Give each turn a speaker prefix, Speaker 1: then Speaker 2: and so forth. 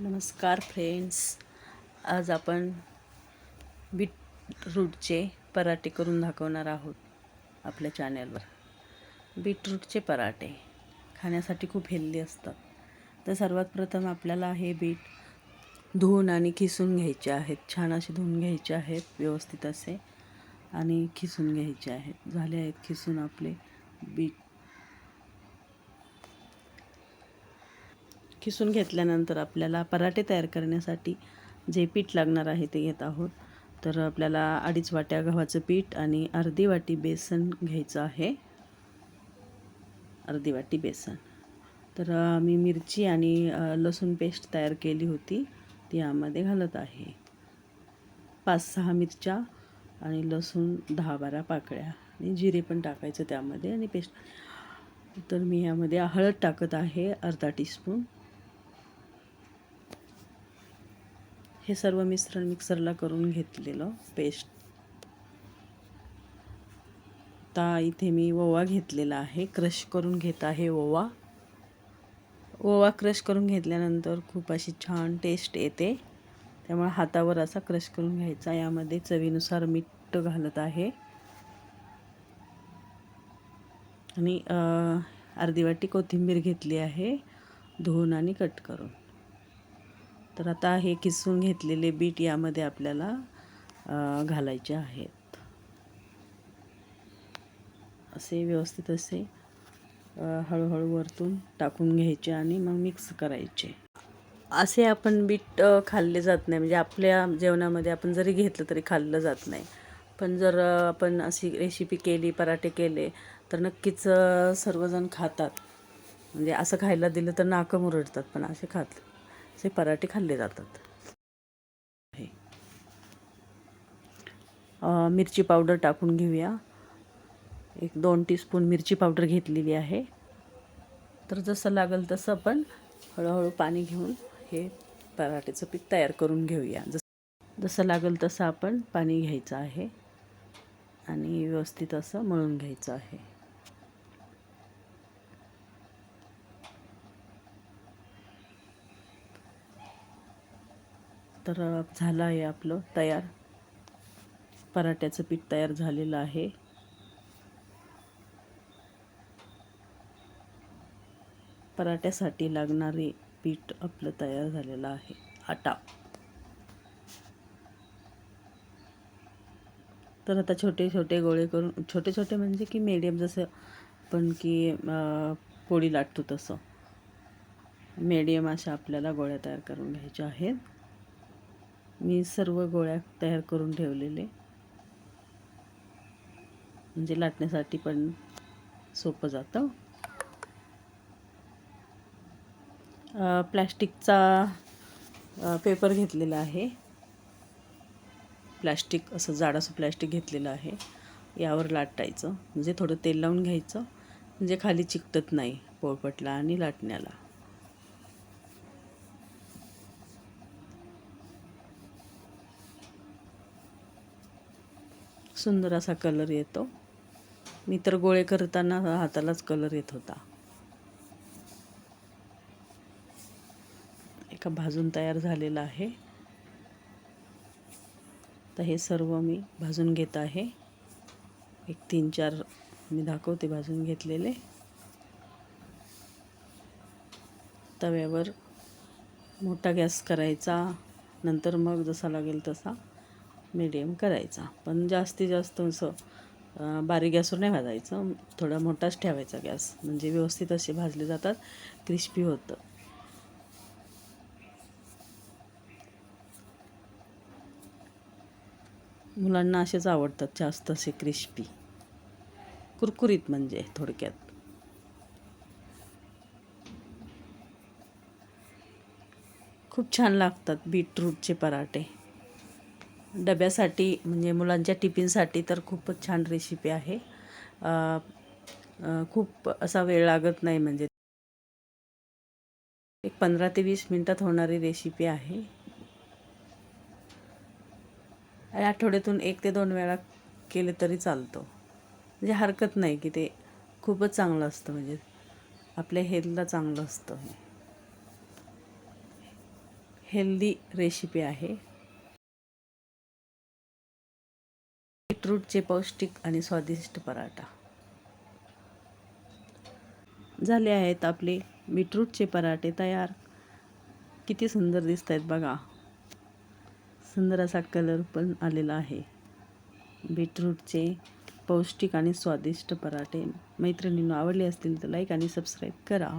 Speaker 1: नमस्कार फ्रेंड्स. आज आपण बीटरूटचे पराठे करून दाखवणार आहोत आपल्या चॅनलवर. बीटरूटचे पराठे खाण्यासाठी खूप हेल्दी असतात. तर सर्वात प्रथम आपल्याला हे बीट धुवून आणि खिसून घ्यायचे आहेत. छान असे धुवून घ्यायचे आहेत व्यवस्थित असे. आणि खिसून घ्यायचे आहेत. झाले आहेत खिसून आपले बीट खिसून घेतल्यानंतर आपल्याला पराठे तयार करण्यासाठी जे पीठ लागणार आहे ते घेत आहोत. तर आपल्याला अडीच वाट्या गव्हाचं पीठ आणि अर्धी वाटी बेसन घ्यायचं आहे. अर्धी वाटी बेसन. तर मी मिरची आणि लसूण पेस्ट तयार केली होती. ती यामध्ये घालत आहे. पाच सहा मिरच्या आणि लसूण दहा बारा पाकळ्या आणि जिरे पण टाकायचं त्यामध्ये आणि पेस्ट. तर मी यामध्ये हळद टाकत आहे अर्धा टीस्पून. हे सर्व मिश्रण मिक्सरला करून घेतलेलं पेस्ट. आता इथे मी ओवा घेतलेला आहे. क्रश करून घेत आहे ओवा. ओवा क्रश करून घेतल्यानंतर खूप अशी छान टेस्ट येते. त्यामुळे हातावर असा क्रश करून घ्यायचा. यामध्ये चवीनुसार मीठ घालत आहे. आणि अर्धी वाटी कोथिंबीर घेतली आहे. धुवून आणि कट करून. तर आता हे किसून घेतलेले बीट यामध्ये आपल्याला घालायचे आहेत. असे व्यवस्थित असे हळूहळू वरतून टाकून घ्यायचे आणि मग मिक्स करायचे. असे आपण बीट खाल्ले जात नाही. म्हणजे आपल्या जेवणामध्ये आपण जरी घेतलं तरी खाल्लं जात नाही. पण जर आपण अशी रेसिपी केली पराठे केले तर नक्कीच सर्वजण खातात. म्हणजे असं खायला दिलं तर नाकं मुरडतात पण असे खात असे पराठे खाल्ले जातात. मिरची पावडर टाकून घेऊया. एक दोन टीस्पून मिरची पावडर घेतलेली आहे. तर जसं लागेल तसं आपण हळूहळू पाणी घेऊन हे पराठ्याचं पीठ तयार करून घेऊया. जस जसं लागेल तसं आपण पाणी घ्यायचं आहे. आणि व्यवस्थित असं मळून घ्यायचं आहे. तर झालं आहे आपलं तयार. पराठ्याचं पीठ तयार झालेलं आहे. पराठ्यासाठी लागणारे पीठ आपलं तयार झालेलं आहे. आटा. तर आता छोटे छोटे गोळे करून छोटे छोटे म्हणजे की मीडियम जसं पण की पोळी लाटतो तसं. मीडियम अशा आपल्याला गोळ्या तयार करून घ्यायच्या आहेत. मी सर्व गोळ्या तयार करून ठेवलेले. म्हणजे लाटण्यासाठी पण सोपं जातं. प्लॅस्टिकचा पेपर घेतलेला आहे. प्लॅस्टिक असं जाडासं प्लॅस्टिक घेतलेलं आहे. यावर लाटायचं. म्हणजे थोडं तेल लावून घ्यायचं. म्हणजे खाली चिकटत नाही पोळपटला आणि लाटण्याला. सुंदर असा कलर येतो. मी तर गोळे करताना हातालाच कलर येत होता. एका भाजून तयार झालेला आहे. तर हे सर्व मी भाजून घेत आहे. एक तीन चार मी दाखवते भाजून घेतलेले. तव्यावर मोठा गॅस करायचा. नंतर मग जसा लागेल तसा. मीडियम करायचा. पण जास्तीत जास्त असं बारीक गॅसवर नाही भाजायचं. थोडा मोठाच ठेवायचा गॅस. म्हणजे व्यवस्थित असे भाजले जातात. क्रिस्पी होतं. मुलांना असेच आवडतात जास्त असे क्रिस्पी. कुरकुरीत म्हणजे थोडक्यात. खूप छान लागतात बीटरूटचे पराठे. डब्यासाठी म्हणजे मुलांच्या टिफिनसाठी तर खूपच छान रेसिपी आहे. खूप असा वेळ लागत नाही म्हणजे. एक पंधरा ते वीस मिनटात होणारी रेसिपी आहे. आणि आठवड्यातून एक ते दोन वेळा केले तरी चालतो. म्हणजे हरकत नाही की ते खूपच चांगलं असतं म्हणजे. आपल्या हेल्थला चांगलं असतं. हेल्दी रेसिपी आहे. बीटरूटचे पौष्टिक आणि स्वादिष्ट पराठा. झाले आहेत आपले बीटरूटचे पराठे तयार. किती सुंदर दिसत आहेत बघा. सुंदर असा कलर पण आलेला आहे. बीटरूटचे पौष्टिक आणि स्वादिष्ट पराठे. मैत्रिणींना आवडले असतील तर लाईक आणि सबस्क्राईब करा.